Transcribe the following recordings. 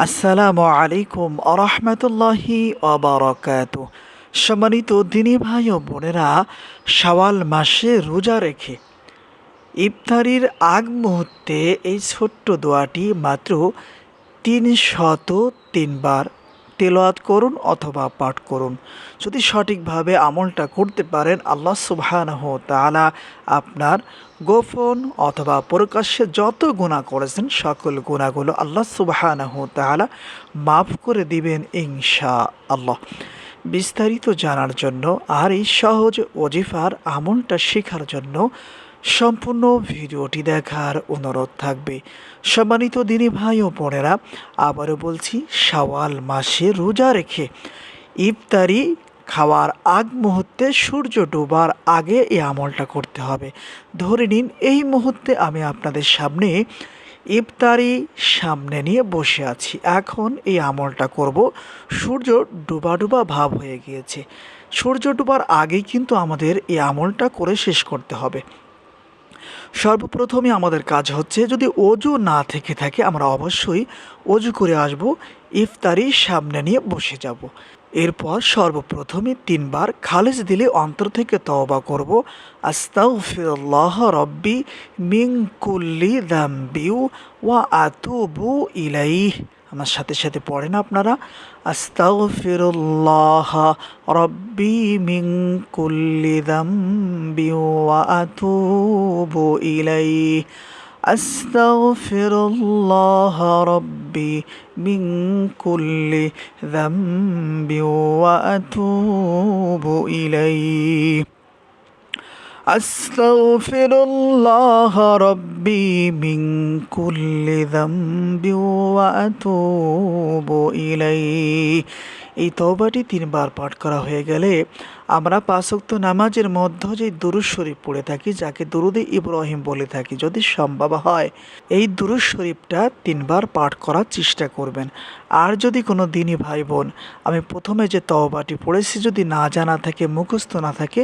আসসালামু আলাইকুম আরহামতুল্লাহি অবরকাত সম্মানিত দিনী ভাই ও বোনেরা সওয়াল মাসে রোজা রেখে ইফতারির আগ মুহূর্তে এই ছোট্ট দোয়াটি মাত্র তিন শত তিনবার তেলোয়াত করুন অথবা পাঠ করুন। যদি সঠিকভাবে আমলটা করতে পারেন, আল্লাহ সুবহানাহ তাআলা আপনার গোপন অথবা প্রকাশ্যে যত গুণা করেছেন, সকল গুণাগুলো আল্লাহ সুবহানাহ তাআলা মাফ করে দিবেন ইনশা আল্লাহ বিস্তারিত জানার জন্য আর এই সহজ ওজিফার আমলটা শেখার জন্য সম্পূর্ণ ভিডিওটি দেখার অনুরোধ থাকবে। সম্মানিত দিনী ভাই ও বোনেরা, আবারও বলছি, শাওয়াল মাসে রোজা রেখে ইফতারি খাওয়ার আগ মুহূর্তে সূর্য ডোবার আগে এই আমলটা করতে হবে। ধরে নিন, এই মুহূর্তে আমি আপনাদের সামনে ইফতারি সামনে নিয়ে বসে আছি। এখন এই আমলটা করব। সূর্য ডুবা ডুবা ভাব হয়ে গিয়েছে। সূর্য ডুবার আগেই কিন্তু আমাদের এই আমলটা করে শেষ করতে হবে। সর্বপ্রথমে আমাদের কাজ হচ্ছে যদি অজু না থেকে থাকে, আমরা অবশ্যই অজু করে আসব, ইফতারি সামনে নিয়ে বসে যাব। এরপর সর্বপ্রথমে তিনবার খালেজ দিলে অন্তর থেকে তওবা করব। আস্তাগফিরুল্লাহ রব্বি মিং কুল্লি দাম্বিউ ওয়া আতুবু ইলাইহ। আমার সাথে সাথে পড়েন আপনারা। আস্তাগফিরুল্লাহ রব্বি মিং কুল্লি দাম্বি ওয়া আতুবু রব্বি মিং কুল্লি দাম্বি ওয়া আতুবু ইলাইহি। أستغفر الله ربي من كل ذنب وأتوب إليه এই তওবাটি তিনবার পাঠ করা হয়ে গেলে আমরা পাঁচক্ত নামাজের মধ্য যে দুরুজ শরীফ পড়ে থাকি যাকে দুরুদে ইব্রাহিম বলে থাকি যদি সম্ভব হয় এই দুরুজ শরীফটা তিনবার পাঠ করার চেষ্টা করবেন আর যদি কোনো দিনই ভাই বোন আমি প্রথমে যে তওবাটি পড়েছি যদি না জানা থাকে মুখস্থ না থাকে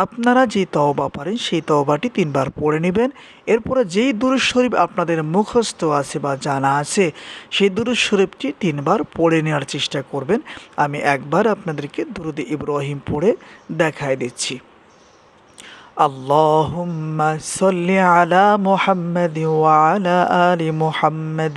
আপনারা যে তওবা পারেন সেই তওবাটি তিনবার পড়ে নেবেন এরপরে যেই দুরুজ শরীফ আপনাদের মুখস্থ আছে বা জানা আছে সেই দুরুজ শরীফটি তিনবার পড়ে নেওয়ার চেষ্টা করবেন আমি একবার আপনাদেরকে দুরুদে ইব্রাহিম পড়ে দেখায় দিচ্ছি اللهم صل على محمد وعلى آل محمد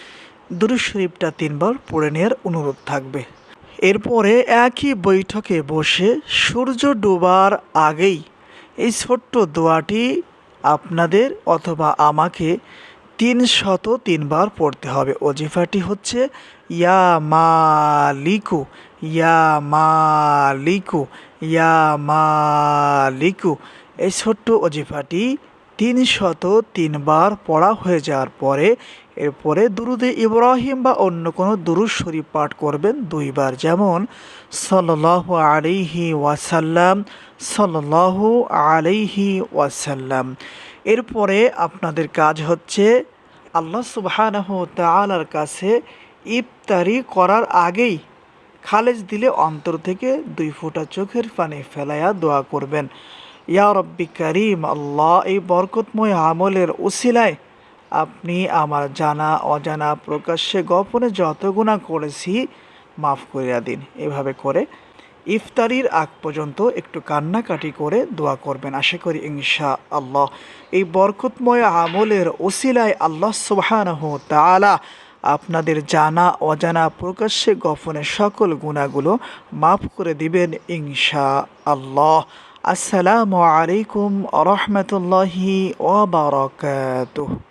দুরুদ শরীফটা তিনবার পড়ে নেওয়ার অনুরোধ থাকবে। এরপরে একই বৈঠকে বসে সূর্য ডোবার আগেই এই ছোট্ট দোয়াটি আপনাদের অথবা আমাকে তিন শত তিনবার পড়তে হবে। অজিফাটি হচ্ছে, ইয়া মালিকু ইয়া মালিকু ইয়া মালিকু। এই ছোট্ট অজিফাটি তিন শত তিনবার পড়া হয়ে যাওয়ার পরে এরপরে দুরুদে ইব্রাহিম বা অন্য কোনো দুরুদ শরীফ পাঠ করবেন দুইবার। যেমন সাল্লাহ আলিহি ওয়াসাল্লাম সাল্লাহ আলিহি ওয়াসাল্লাম। এরপরে আপনাদের কাজ হচ্ছে আল্লাহ সুবাহানহ তালার কাছে ইফতারি করার আগেই খালেজ দিলে অন্তর থেকে দুই ফোঁটা চোখের পানি ফেলাইয়া দোয়া করবেন। ইয়া রব্বি করিম, আল্লাহ এই বরকতময় আমলের উসিলায় আপনি আমার জানা, অজানা, প্রকাশ্যে গোপনে যত গুণা করেছি, মাফ করিয়া দিন। এভাবে করে ইফতারির আগ পর্যন্ত একটু কান্নাকাটি করে দোয়া করবেন। আশা করি ইনশা আল্লাহ এই বরকতময় আমলের ওসিলায় আল্লাহ তালা আপনাদের জানা, অজানা, প্রকাশ্যে গোপনে সকল গুণাগুলো মাফ করে দিবেন ইনশা আল্লাহ আসসালামু আলাইকুম রহমতুল্লাহি ওবরাকাতুহ